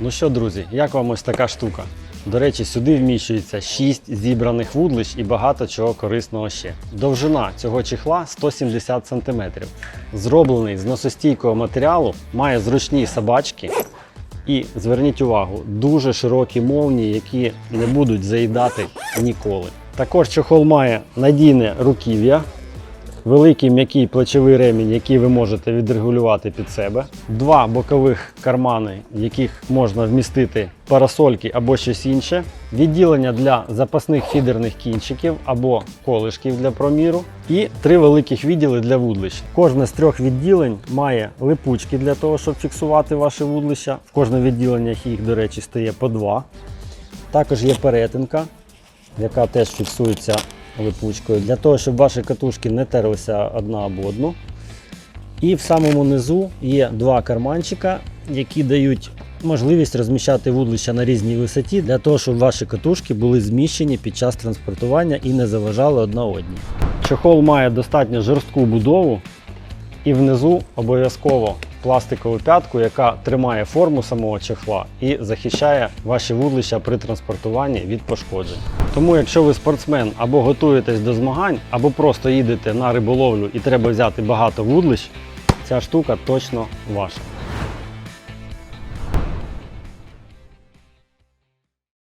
Ну що, друзі, як вам ось така штука? До речі, сюди вміщується 6 зібраних вудлищ і багато чого корисного ще. Довжина цього чехла 170 см. Зроблений з носостійкого матеріалу, має зручні собачки. І зверніть увагу, дуже широкі молнії, які не будуть заїдати ніколи. Також чохол має надійне руків'я, великий м'який плечовий ремінь, який ви можете відрегулювати під себе, два бокових кармани, в яких можна вмістити парасольки або щось інше, відділення для запасних фідерних кінчиків або колишків для проміру, і три великих відділи для вудлищ. Кожне з трьох відділень має липучки для того, щоб фіксувати ваше вудлища. В кожному відділенні їх, до речі, стає по два. Також є перетинка, яка теж фіксується липучкою, для того, щоб ваші катушки не терлися одна об одну. І в самому низу є два карманчика, які дають можливість розміщати вудлища на різній висоті, для того, щоб ваші катушки були зміщені під час транспортування і не заважали одна одній. Чохол має достатньо жорстку будову, і внизу обов'язково пластикову п'ятку, яка тримає форму самого чехла і захищає ваші вудлища при транспортуванні від пошкоджень. Тому, якщо ви спортсмен або готуєтесь до змагань, або просто їдете на риболовлю і треба взяти багато вудлищ, ця штука точно ваша.